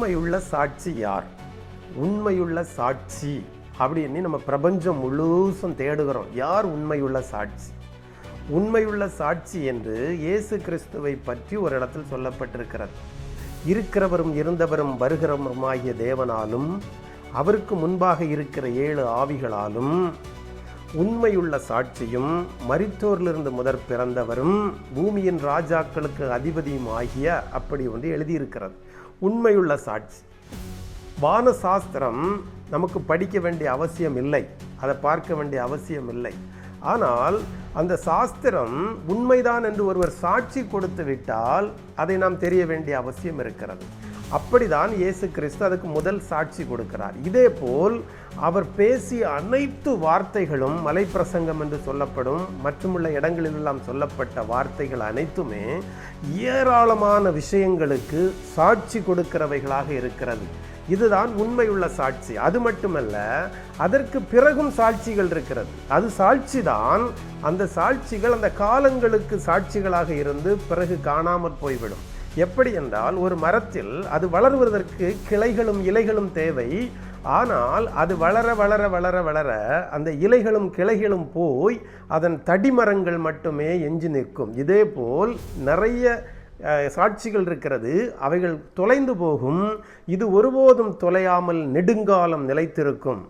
உண்மையுள்ள சாட்சி யார்? உண்மையுள்ள சாட்சி அப்படின்னு நம்ம பிரபஞ்சம் முழுசும் தேடுகிறோம். யார் உண்மையுள்ள சாட்சி? உண்மையுள்ள சாட்சி என்று இயேசு கிறிஸ்துவை பற்றி ஒரு இடத்தில் சொல்லப்பட்டிருக்கிறது. இருக்கிறவரும் இருந்தவரும் வருகிறவருமாகிய தேவனாலும் அவருக்கு முன்பாக இருக்கிற ஏழு ஆவிகளாலும் உண்மையுள்ள சாட்சியும் மரித்தோரிலிருந்து முதற் பிறந்தவரும் பூமியின் ராஜாக்களுக்கு அதிபதியும் ஆகிய அப்படி வந்து எழுதியிருக்கிறது. உண்மையுள்ள சாட்சி. வான சாஸ்திரம் நமக்கு படிக்க வேண்டிய அவசியம் இல்லை. அதை பார்க்க வேண்டிய அவசியம் இல்லை. ஆனால் அந்த சாஸ்திரம் உண்மைதான் என்று ஒருவர் சாட்சி கொடுத்து விட்டால் அதை நாம் தெரிய வேண்டிய அவசியம் இருக்கிறது. அப்படிதான் இயேசு கிறிஸ்து அதுக்கு முதல் சாட்சி கொடுக்கிறார். இதே போல் அவர் பேசிய அனைத்து வார்த்தைகளும் மலைப்பிரசங்கம் என்று சொல்லப்படும் மற்றுமுள்ள இடங்களிலெல்லாம் சொல்லப்பட்ட வார்த்தைகள் அனைத்துமே ஏராளமான விஷயங்களுக்கு சாட்சி கொடுக்கிறவைகளாக இருக்கிறது. இதுதான் உண்மையுள்ள சாட்சி. அது மட்டுமல்ல அதற்கு பிறகும் சாட்சிகள் இருக்கிறது. அது சாட்சி தான் அந்த சாட்சிகள் அந்த காலங்களுக்கு சாட்சிகளாக இருந்து பிறகு காணாமற் போய்விடும். எப்படி என்றால் ஒரு மரத்தில் அது வளருவதற்கு கிளைகளும் இலைகளும் தேவை. ஆனால் அது வளர வளர வளர வளர அந்த இலைகளும் கிளைகளும் போய் அதன் தடிமரங்கள் மட்டுமே எஞ்சி நிற்கும். இதேபோல் நிறைய சாட்சிகள் இருக்கிறது. அவைகள் தொலைந்து போகும். இது ஒருபோதும் தொலையாமல் நெடுங்காலம் நிலைத்திருக்கும்.